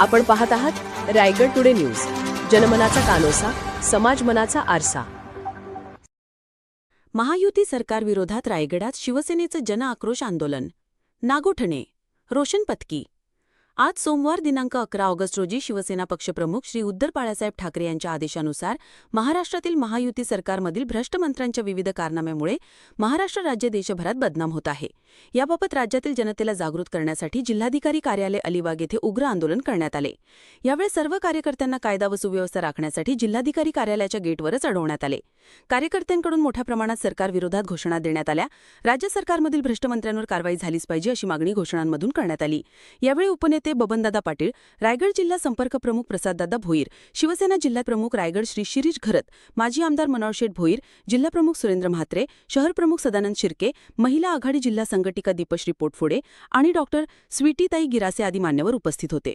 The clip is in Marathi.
आपण पाहत आहात रायगड टुडे न्यूज. जनमनाचा कानोसा समाज मनाचा आरसा. महायुती सरकारविरोधात रायगडात शिवसेनेचं जनआक्रोश आंदोलन. नागोठणे रोशन पत्की. आज सोमवार दिनांक अकरा ऑगस्ट रोजी शिवसेना पक्षप्रमुख श्री उद्धव बाळासाहेब ठाकरे यांच्या आदेशानुसार महाराष्ट्रातील महायुती सरकारमधील भ्रष्ट मंत्र्यांच्या विविध कारनाम्यामुळे महाराष्ट्र राज्य देशभरात बदनाम होत आहे. याबाबत राज्यातील जनतेला जागृत करण्यासाठी जिल्हाधिकारी कार्यालय अलिबाग येथे उग्र आंदोलन करण्यात आले. यावेळी सर्व कार्यकर्त्यांना कायदा व सुव्यवस्था राखण्यासाठी जिल्हाधिकारी कार्यालयाच्या गेटवरच अडवण्यात आले. कार्यकर्त्यांकडून मोठ्या प्रमाणात सरकारविरोधात घोषणा देण्यात आल्या. राज्य सरकारमधील भ्रष्ट मंत्र्यांवर कारवाई झालीच पाहिजे अशी मागणी घोषणांमधून करण्यात आली. यावेळी उपनेते बबनदादा पाटील रायगड जिल्हा संपर्क प्रमुख प्रसाददादा भोईर शिवसेना जिल्हा प्रमुख रायगड श्री शिरीष घरत माजी आमदार मनोहरशेठ भोईर जिल्हाप्रमुख सुरेंद्र म्हात्रे शहर प्रमुख सदानंद शिर्के महिला आघाडी जिल्हा संघटिका दीपश्री पोटफोडे आणि डॉक्टर स्वीटीताई गिरासे आदी मान्यवर उपस्थित होते.